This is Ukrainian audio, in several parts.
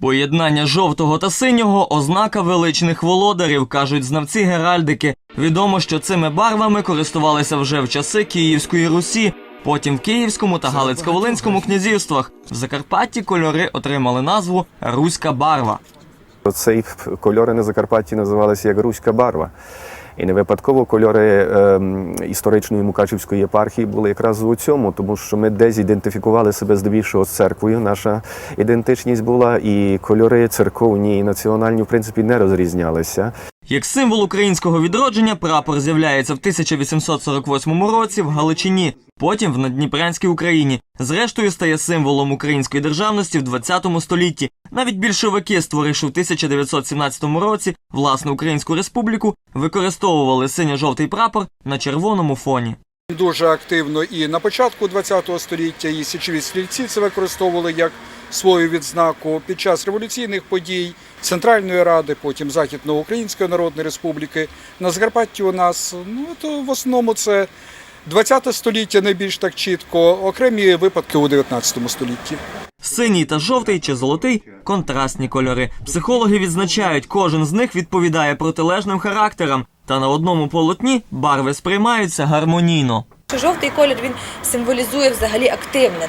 Поєднання жовтого та синього ознака величних володарів, кажуть знавці геральдики. Відомо, що цими барвами користувалися вже в часи Київської Русі. Потім в Київському та Галицько-Волинському князівствах. В Закарпатті кольори отримали назву Руська барва. Цей кольори на Закарпатті називалися як Руська барва. І не випадково кольори ем, історичної Мукачівської єпархії були якраз у цьому, тому що ми десь ідентифікували себе здебільшого з церквою. Наша ідентичність була, і кольори церковні і національні, в принципі, не розрізнялися. Як символ українського відродження, прапор з'являється в 1848 році в Галичині, потім в Надніпрянській Україні. Зрештою стає символом української державності в 20 столітті. Навіть більшовики, створивши в 1917 році власну українську республіку, використовували синьо-жовтий прапор на червоному фоні. Дуже активно і на початку ХХ століття і січові стрільці це використовували як свою відзнаку під час революційних подій Центральної Ради, потім Західноукраїнської Народної Республіки. На Закарпатті у нас ну то в основному це ХХ століття найбільш так чітко, окремі випадки у 19 столітті. Синій та жовтий чи золотий контрастні кольори. Психологи відзначають, кожен з них відповідає протилежним характерам, та на одному полотні барви сприймаються гармонійно. Жовтий колір він символізує взагалі активне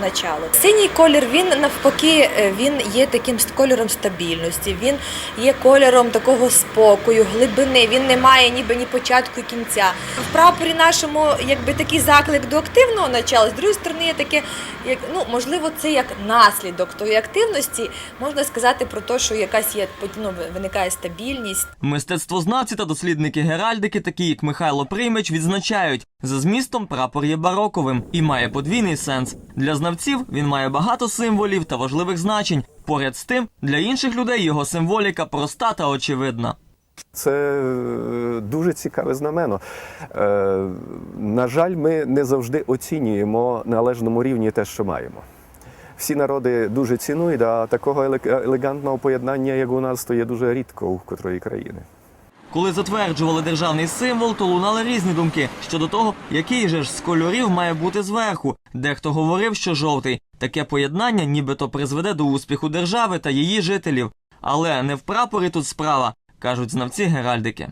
начало. Синій колір він навпаки е, він є таким кольором стабільності. Він є кольором такого спокою, глибини. Він не має ніби ні початку, ні кінця. В прапорі нашому якби такий заклик до активного начала. З другої сторони, є таке, як ну можливо, це як наслідок тої активності. Можна сказати про те, що якась є ну, виникає стабільність. Мистецтвознавці та дослідники геральдики, такі як Михайло Приймич, відзначають, за змістом прапор є бароковим і має подвійний сенс. Для знавців він має багато символів та важливих значень. Поряд з тим, для інших людей його символіка проста та очевидна. Це е, дуже цікаве знамено. Е, На жаль, ми не завжди оцінюємо на належному рівні те, що маємо. Всі народи дуже цінують, а такого еле- елегантного поєднання, як у нас, то є дуже рідко у котрої країни. Коли затверджували державний символ, то лунали різні думки щодо того, який же ж з кольорів має бути зверху. Дехто говорив, що жовтий. Таке поєднання нібито призведе до успіху держави та її жителів. Але не в прапорі тут справа, кажуть знавці геральдики.